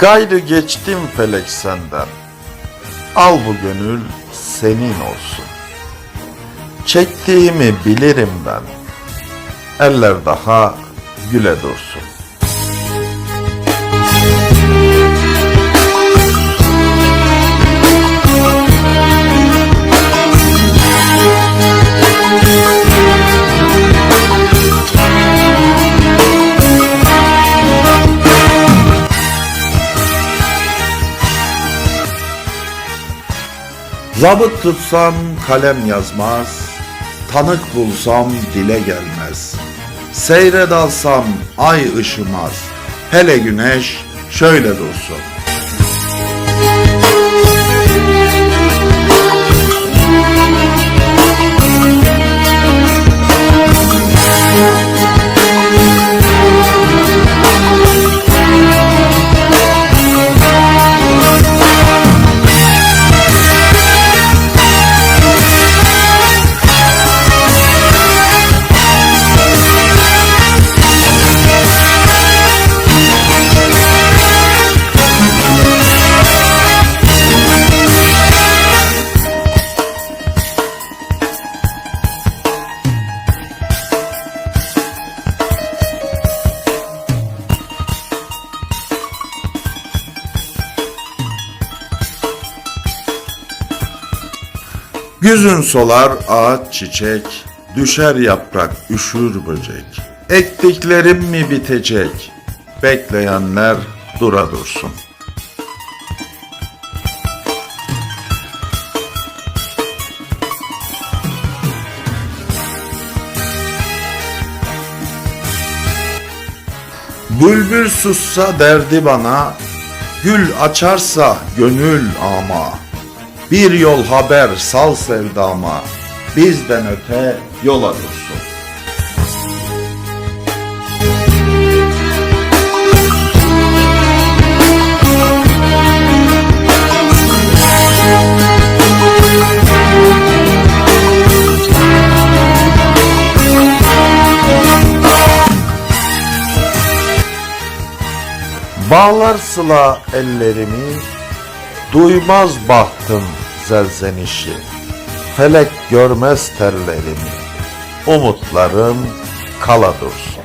Gayrı geçtim felek senden. Al bu gönül senin olsun. Çektiğimi bilirim ben. Eller daha güle dursun. Zabıt tutsam kalem yazmaz, tanık bulsam dile gelmez. Seyre dalsam ay ışımaz, hele güneş şöyle dursun. Güzün solar ağaç çiçek, düşer yaprak üşür böcek. Ektiklerim mi bitecek? Bekleyenler dura dursun. Bülbül sussa derdi bana, gül açarsa gönül ama. Bir yol haber sal sevdama, bizden öte yola dursun. Bağlar sıla ellerimi, duymaz bahtım zelzenişi, felek görmez terlerimi, umutlarım kala dursun.